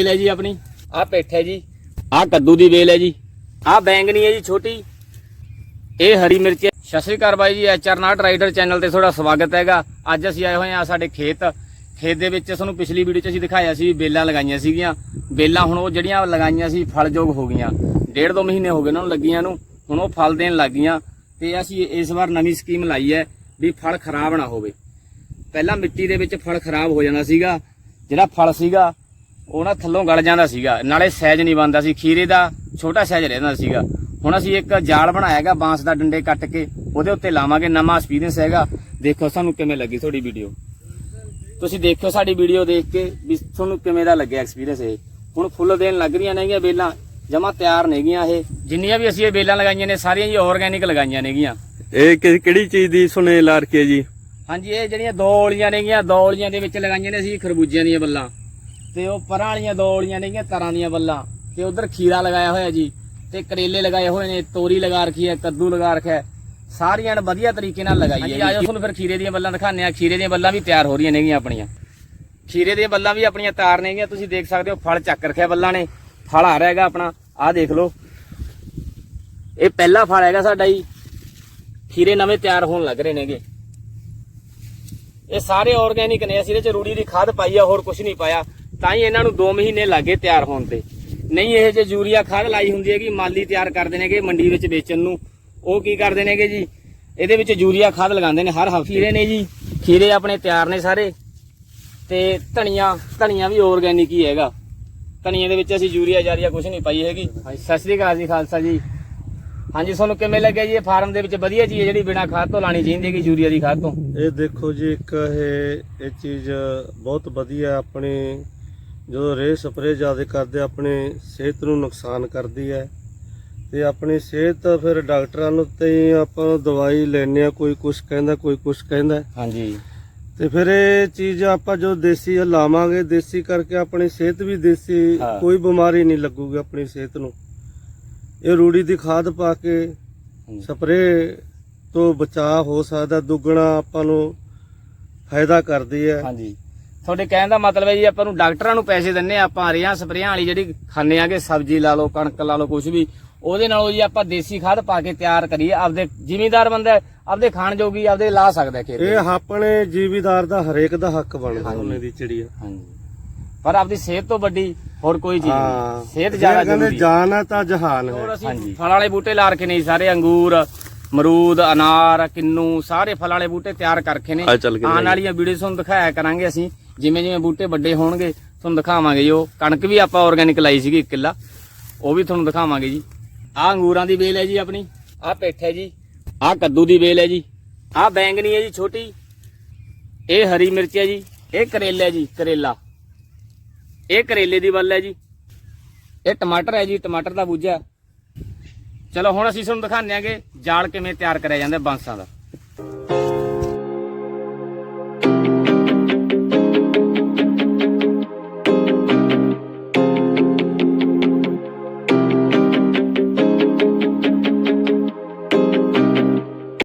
ਵੇਲ ਹੈ ਜੀ ਆਪਣੀ। ਆਹ ਪੇਠ ਹੈ ਜੀ। ਆਹ ਕੱਦੂ ਦੀ ਵੇਲ ਹੈ ਜੀ। ਆਹ ਬੈਂਗਣੀ ਹੈ ਜੀ ਛੋਟੀ। ਇਹ ਹਰੀ ਮਿਰਚ ਹੈ। ਸਤਿ ਸ਼੍ਰੀ ਅਕਾਲ ਬਾਈ ਜੀ ਐਚਆਰ ਨਾਟ ਰਾਈਡਰ ਚੈਨਲ ਤੇ ਤੁਹਾਡਾ ਸਵਾਗਤ ਹੈਗਾ। ਅੱਜ ਅਸੀਂ ਆਏ ਹੋਏ ਹਾਂ ਸਾਡੇ ਖੇਤ। ਖੇਤ ਦੇ ਵਿੱਚ ਤੁਹਾਨੂੰ ਪਿਛਲੀ ਵੀਡੀਓ 'ਚ ਅਸੀਂ ਦਿਖਾਇਆ ਸੀ ਬੇਲਾਂ ਲਗਾਈਆਂ ਸੀਗੀਆਂ। ਬੇਲਾਂ ਹੁਣ ਉਹ ਜਿਹੜੀਆਂ ਲਗਾਈਆਂ ਸੀ ਫਲਯੋਗ ਹੋ ਗਈਆਂ। ਡੇਢ ਦੋ ਮਹੀਨੇ ਹੋ ਗਏ ਉਹਨਾਂ ਨੂੰ ਲੱਗੀਆਂ ਨੂੰ। ਹੁਣ ਉਹ ਫਲ ਦੇਣ ਲੱਗ ਗਈਆਂ। ਤੇ ਅਸੀਂ ਇਸ ਵਾਰ ਨਵੀਂ ਸਕੀਮ ਲਾਈ ਹੈ ਵੀ ਫਲ ਖਰਾਬ ਨਾ ਹੋਵੇ। ਪਹਿਲਾਂ ਮਿੱਟੀ ਦੇ ਵਿੱਚ ਫਲ ਖਰਾਬ ਹੋ ਜਾਂਦਾ ਸੀਗਾ। ਜਿਹੜਾ ਫਲ ਸੀਗਾ ਉਹ ਨਾ ਥੱਲੋਂ ਗਲ ਜਾਂਦਾ ਸੀਗਾ। ਨਾਲੇ ਸਾਈਜ਼ ਨਹੀਂ ਬਣਦਾ ਸੀ। ਖੀਰੇ ਦਾ ਛੋਟਾ ਸਾਈਜ਼ ਰਹਿੰਦਾ ਸੀਗਾ। ਹੁਣ ਅਸੀਂ ਇੱਕ ਜਾਲ ਬਣਾਇਆ ਹੈਗਾ ਬਾਂਸ ਦਾ ਡੰਡੇ ਕੱਟ ਕੇ ਉਹਦੇ ਉੱਤੇ ਲਾਵਾਂਗੇ ਨਵਾਂ ਐਕਸਪੀਰੀਅੰਸ ਹੈਗਾ। ਦੇਖੋ ਸਾਨੂੰ ਕਿਵੇਂ ਲੱਗੀ ਤੁਹਾਡੀ ਵੀਡੀਓ ਤੁਸੀਂ ਦੇਖਿਓ ਸਾਡੀ ਵੀਡੀਓ ਦੇਖ ਕੇ ਵੀ ਤੁਹਾਨੂੰ ਕਿਵੇਂ ਦਾ ਲੱਗਿਆ ਐਕਸਪੀਰੀਅੰਸ ਇਹ। ਹੁਣ ਫੁੱਲ ਦੇਣ ਲੱਗ ਰਹੀਆਂ ਨੇਗੀਆਂ ਬੇਲਾਂ। ਜਮਾ ਤਿਆਰ ਨੇਗੀਆਂ ਇਹ। ਜਿੰਨੀਆਂ ਵੀ ਅਸੀਂ ਇਹ ਬੇਲਾਂ ਲਗਾਈਆਂ ਨੇ ਸਾਰੀਆਂ ਜੀ ਆਰਗੈਨਿਕ ਲਗਾਈਆਂ ਨੇਗੀਆਂ ਇਹ ਕਿਹੜੀ ਚੀਜ਼ ਦੀ ਸੁਨੇ ਲਾ ਰੱਖੀ ਹੈ ਜੀ? ਹਾਂਜੀ ਇਹ ਜਿਹੜੀਆਂ ਦੋ ਔਲੀਆਂ ਨੇਗੀਆਂ ਦੋ ਔਲੀਆਂ ਦੇ ਵਿੱਚ ਲਗਾਈਆਂ ਨੇ ਅਸੀਂ ਖਰਬੂਜਿਆਂ ਦੀਆਂ ਬੱਲਾਂ। ਤੇ ਉਹ ਪਰਾਂ ਵਾਲੀਆਂ ਦੋ ਔਲੀਆਂ ਨੇਗੀਆਂ ਤਰਾਂ ਦੀਆਂ ਬੱਲਾਂ। ਤੇ ਉਧਰ ਖੀਰਾ ਲਗਾਇਆ ਹੋਇਆ ਜੀ ਤੇ ਕਰੇਲੇ ਲਗਾਏ ਹੋਏ ਨੇ ਤੋਰੀ ਲਗਾ ਰੱਖੀ ਹੈ ਕੱਦੂ ਲਗਾ ਰੱਖਿਆ ਹੈ। ਸਾਰੀਆਂ ਨੇ ਵਧੀਆ ਤਰੀਕੇ ਨਾਲ ਲਗਾਈ ਹੈ ਜੀ। ਆਜੋ ਤੁਹਾਨੂੰ ਫਿਰ ਖੀਰੇ ਦੀਆਂ ਬੱਲਾਂ ਦਿਖਾਉਂਦੇ ਆ ਖੀਰੇ ਦੀਆਂ ਬੱਲਾਂ ਵੀ ਤਿਆਰ ਹੋ ਰਹੀਆਂ ਨੇਗੀਆਂ ਆਪਣੀਆਂ। ਖੀਰੇ ਦੀਆਂ ਬੱਲਾਂ ਵੀ ਆਪਣੀਆਂ ਤਿਆਰ ਨੇਗੀਆਂ। ਤੁਸੀਂ ਦੇਖ ਸਕਦੇ ਹੋ ਫਲ ਚੱਕ ਰੱਖਿਆ ਬੱਲਾਂ ਨੇ। ਫਲ ਆ ਰਿਹਾ ਹੈਗਾ ਆਪਣਾ। ਆਹ ਦੇਖ ਲਓ। ਇਹ ਪਹਿਲਾ ਫਲ ਹੈਗਾ ਸਾਡਾ ਜੀ। ਖੀਰੇ ਨਵੇਂ ਤਿਆਰ ਹੋਣ ਲੱਗ ਰਹੇ ਨੇਗੇ। ਇਹ ਸਾਰੇ ਆਰਗੈਨਿਕ ਨੇ। ਅਸੀਂ ਇਹਦੇ ਚ ਰੂੜੀ ਦੀ ਖਾਦ ਪਾਈ ਆ ਹੋਰ ਕੁਝ ਨਹੀਂ ਪਾਇਆ। ਤਾਂ ਹੀ ਇਹਨਾਂ ਨੂੰ 2 ਮਹੀਨੇ ਲੱਗੇ ਤਿਆਰ ਹੋਣ ਤੇ। ਨਹੀਂ, ਇਹ ਜੇ ਯੂਰੀਆ ਖਾਦ ਲਾਈ ਹੁੰਦੀ ਹੈਗੀ, ਮਾਲੀ ਤਿਆਰ ਕਰਦੇ ਨੇਗੇ ਮੰਡੀ ਵਿੱਚ ਵੇਚਣ ਨੂੰ। ਉਹ ਕੀ ਕਰਦੇ ਨੇਗੇ ਜੀ? ਇਹਦੇ ਵਿੱਚ ਯੂਰੀਆ ਖਾਦ ਲਗਾਉਂਦੇ ਨੇ, ਹਰ ਹਫ਼ਤੇ। ਨੇ ਜੀ। ਖੀਰੇ ਆਪਣੇ ਤਿਆਰ ਨੇ ਸਾਰੇ। ਤੇ ਧਨੀਆ ਧਨੀਆ ਵੀ ਆਰਗੈਨਿਕ ਹੀ ਹੈਗਾ। ਧਨੀਏ ਦੇ ਵਿੱਚ ਅਸੀਂ ਯੂਰੀਆ ਜਾਰੀਆ ਕੁਝ ਨਹੀਂ ਪਾਈ ਹੈਗੀ। ਸਤਿ ਸ੍ਰੀ ਅਕਾਲ ਜੀ, ਖਾਲਸਾ ਜੀ। ਹਾਂਜੀ, ਤੁਹਾਨੂੰ ਕਿਵੇਂ ਲੱਗਿਆ ਜੀ ਇਹ ਫਾਰਮ ਦੇ ਵਿੱਚ? ਵਧੀਆ ਚੀਜ਼ ਜਿਹੜੀ ਬਿਨਾਂ ਖਾਦ ਤੋਂ ਲਾਣੀ ਚਾਹੀਦੀ ਹੈਗੀ, ਯੂਰੀਆ ਦੀ ਖਾਦ ਤੋਂ। ਇਹ ਦੇਖੋ ਜੀ, ਇੱਕ ਇਹ ਇਹ ਚੀਜ਼ ਬਹੁਤ ਵਧੀਆ, ਆਪਣੀ ਜਦੋਂ ਰੇ ਸਪਰੇ ਜ਼ਿਆਦਾ ਕਰਦੇ ਆਪਣੇ ਸਿਹਤ ਨੂੰ ਨੁਕਸਾਨ ਕਰਦੀ ਹੈ। ਤੇ ਆਪਣੀ ਸਿਹਤ ਫਿਰ ਡਾਕਟਰਾਂ ਨੂੰ ਤੇ ਆਪਾਂ ਦਵਾਈ ਲੈਣੇ ਆ ਕੋਈ ਕੁਝ ਕਹਿੰਦਾ ਕੋਈ ਕੁਝ ਕਹਿੰਦਾ। ਹਾਂਜੀ। ਤੇ ਫਿਰ ਇਹ ਚੀਜ਼ ਆਪਾਂ ਜੋ ਦੇਸੀ ਲਾਵਾਂਗੇ ਦੇਸੀ ਕਰਕੇ ਆਪਣੀ ਸਿਹਤ ਵੀ ਦੇਸੀ। ਕੋਈ ਬਿਮਾਰੀ ਨਹੀਂ ਲੱਗੂਗੀ ਆਪਣੀ ਸਿਹਤ ਨੂੰ। ਇਹ ਰੂੜੀ ਦੀ ਖਾਦ ਪਾ ਕੇ ਸਪਰੇ ਤੋਂ ਬਚਾਅ ਹੋ ਸਕਦਾ ਦੁੱਗਣਾ ਆਪਾਂ ਨੂੰ ਫਾਇਦਾ ਕਰਦੀ ਹੈ। ਹਾਂਜੀ। ਤੁਹਾਡੇ ਕਹਿਣ ਦਾ ਮਤਲਬ ਹੈ ਜੀ ਆਪਾਂ ਨੂੰ ਡਾਕਟਰਾਂ ਨੂੰ ਪੈਸੇ ਦਿੰਨੇ ਆ, ਆਪਾਂ ਰੇਹਾਂ ਸਪਰੇਆਂ ਵਾਲੀ ਜਿਹੜੀ ਖਾਂਦੇ ਆਗੇ ਸਬਜ਼ੀ ਲਾ ਲਓ ਕਣਕ ਲਾ ਲਓ ਕੁਝ ਵੀ ਉਹਦੇ ਨਾਲੋਂ ਜੀ ਆਪਾਂ ਦੇਸੀ ਖਾਦ ਪਾ ਕੇ ਤਿਆਰ ਕਰੀਏ ਆਪਦੇ ਜ਼ਿਮੀਂਦਾਰ ਬੰਦਾ ਆਪਦੇ ਖਾਣ ਜੋਗੀ ਆਪਦੇ ਲਾ ਸਕਦਾ ਖੇਤ ਇਹ ਆਪਣੇ ਜੀਵੀਦਾਰ ਦਾ ਹਰੇਕ ਦਾ ਹੱਕ ਬਣਦਾ ਹਾਂਜੀ। ਉਹਨੇ ਦੀ ਚਿੜੀ ਹਾਂਜੀ। ਪਰ ਆਪਦੀ ਸਿਹਤ ਤੋਂ ਵੱਡੀ ਹੋਰ ਕੋਈ ਚੀਜ਼ ਨਹੀਂ। ਸਿਹਤ ਜ਼ਿਆਦਾ ਜ਼ਰੂਰੀ ਹੈ। ਜਾਨ ਹੈ ਤਾਂ ਜਹਾਨ ਹੈ। ਅਸੀਂ ਫਲ ਵਾਲੇ ਬੂਟੇ ਲਾ ਰੱਖੇ ਨੇ ਸਾਰੇ ਅੰਗੂਰ ਮਰੂਦ ਅਨਾਰ ਕਿੰਨੂ ਸਾਰੇ ਫਲ ਵਾਲੇ ਬੂਟੇ ਤਿਆਰ ਕਰ ਰੱਖੇ ਨੇ। ਆ ਚੱਲ ਕੇ ਆਉਣ ਵਾਲੀਆਂ ਵੀਡੀਓ ਤੁਹਾਨੂੰ ਦਿਖਾਇਆ ਕਰਾਂਗੇ ਅਸੀਂ। ਜਿਵੇਂ ਜਿਵੇਂ ਬੂਟੇ ਵੱਡੇ ਹੋਣਗੇ, ਤੁਹਾਨੂੰ ਦਿਖਾਵਾਂਗੇ ਜੀ ਉਹ। ਕਣਕ ਵੀ ਆਪਾਂ ਆਰਗੈਨਿਕ ਲਾਈ ਸੀਗੀ 1 ਕਿੱਲਾ। ਉਹ ਵੀ ਤੁਹਾਨੂੰ ਦਿਖਾਵਾਂਗੇ ਜੀ। ਆਹ ਅੰਗੂਰਾਂ ਦੀ ਵੇਲ ਹੈ ਜੀ ਆਪਣੀ। ਆਹ ਪੇਠ ਹੈ ਜੀ। ਆਹ ਕੱਦੂ ਦੀ ਵੇਲ ਹੈ ਜੀ। ਆਹ ਬੈਂਗਣੀ ਹੈ ਜੀ ਛੋਟੀ। ਇਹ ਹਰੀ ਮਿਰਚ ਹੈ ਜੀ। ਇਹ ਕਰੇਲਾ ਹੈ ਜੀ, ਕਰੇਲਾ। ਇਹ ਕਰੇਲੇ ਦੀ ਵੱਲ ਹੈ ਜੀ। ਇਹ ਟਮਾਟਰ ਹੈ ਜੀ, ਟਮਾਟਰ ਦਾ ਬੂਝਾ। ਚਲੋ ਹੁਣ ਅਸੀਂ ਤੁਹਾਨੂੰ ਦਿਖਾਉਂਦੇ ਆਂਗੇ ਜਾਲ ਕਿਵੇਂ ਤਿਆਰ ਕਰਿਆ ਜਾਂਦਾ ਬਾਂਸਾਂ ਦਾ।